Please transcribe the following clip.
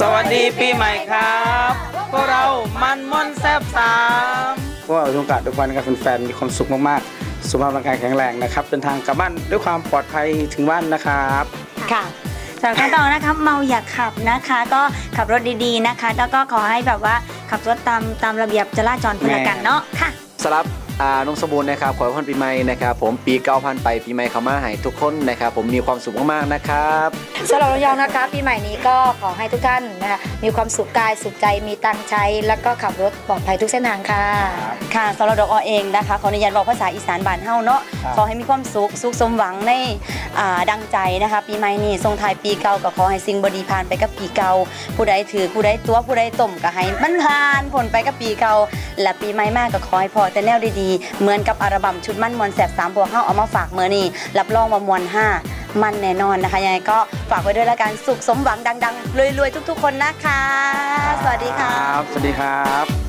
สวัสดีปีใหม่ครับพวกเรามันม่อนแซบสามพวกเราทุกการทุกวันนะครับแฟนๆมีความสุขมากๆ สุขภาพร่างกายแข็งแรงนะครับเดินทางกลับบ้านด้วยความปลอดภัยถึงบ้านนะครับค่ะสำหรับขั้นตอนนะคะเมาอย่าขับนะคะ ก็ขับรถดีๆนะคะ แล้วก็ขอให้แบบว่าขับรถตามตามระเบียบจราจรเพื่อละกันเนาะค่ะสำหรับอ่าน้องสมบูรณ์นะครับขอให้พรปีใหม่นะครับ ผมปีเก้าพันไปปีใหม่เขามาให้ทุกคนนะครับ ผมมีความสุขมากๆนะครับ สำหรับระยองนะคะปีใหม่นี้ก็ขอให้ทุกท่านนะคะมีความสุขกายสุขใจมีตังค์ใช้ แล้วก็ขับรถปลอดภัยทุกเส้นทางค่ะ ค่ะสำหรับดอกออเองนะคะขออนุญาตบอกภาษาอีสานบ้านเฮาเนาะครับ ขอให้มีความสุขสุขสมหวังในอ่าดังใจนะคะ ปีใหม่นี้ทรงท้ายปีเก่าก็ขอให้สิ่งบดีผ่านไปกับปีเก่าผู้ใดถือผู้ใดตัวผู้ใดต้มก็ให้มันผ่านผลไปกับปีเก่าและปีใหม่มากก็ขอให้พอแต่แนวดีๆเหมือนกับอัลบั้มชุดมั่นมวลแสบสามพวกเฮาเอามาฝากเมื่อนี้รับรองว่ามวลห้า มันแน่นอนนะคะยังไงก็ฝากไว้ด้วยละกันสุขสมหวังดัง ๆรวยๆทุก ๆ คนนะคะ สวัสดีค่ะ สวัสดีครับ